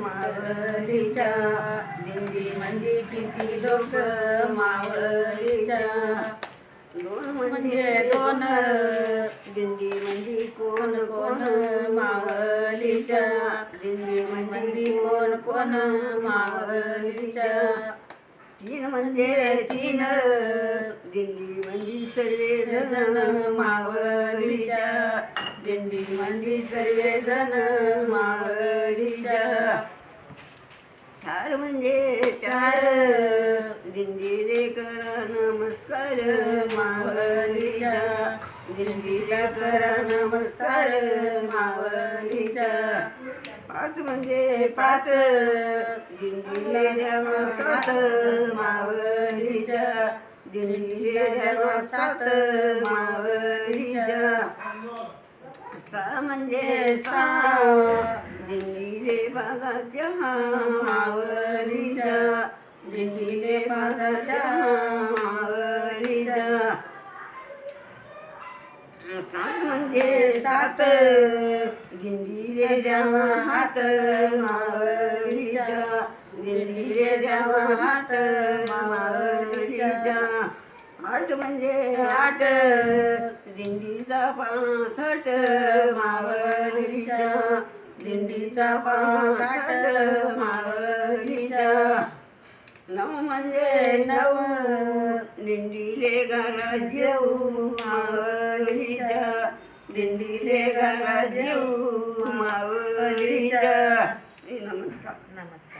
मावलीच्या दिंडी म्हणजे किती लोक मावलीच्या? दोन म्हणजे दोन. दिंडी म्हणजे कोण कोण मावलीच्या? दिंडी म्हणजे कोण कोण मावलीच्या? तीन म्हणजे तीन. दिंडी म्हणजे सर्वे जण मावलीच्या. दिंडी म्हणजे सर्वे जण मावलीच्या. चार म्हणजे चार. दिंडीले करा नमस्कार मावलीच्या. दिंडीला करा नमस्कार मावलीच्या. पाच म्हणजे पाच. दिंडीले द्यावा सात मावलीच्या. दिंडीले द्यावा सात मावलीच्या. सा म्हणजे सा. दिल्लीले बाजाच्या बाजाच्या सात म्हणजे सात. दिल्लीले द्यावा हात मावलीच्या दिल्लीले द्यावा हात मावरी आठ म्हणजे आठ दिंडीचा पाना थट मावलीच्या दिंडीचा पाना थाट मावलीच्या. नऊ म्हणजे नऊ दिंडीले गाला जेऊ मावलीच्या दिंडीले गाला जेऊ मावलीच्या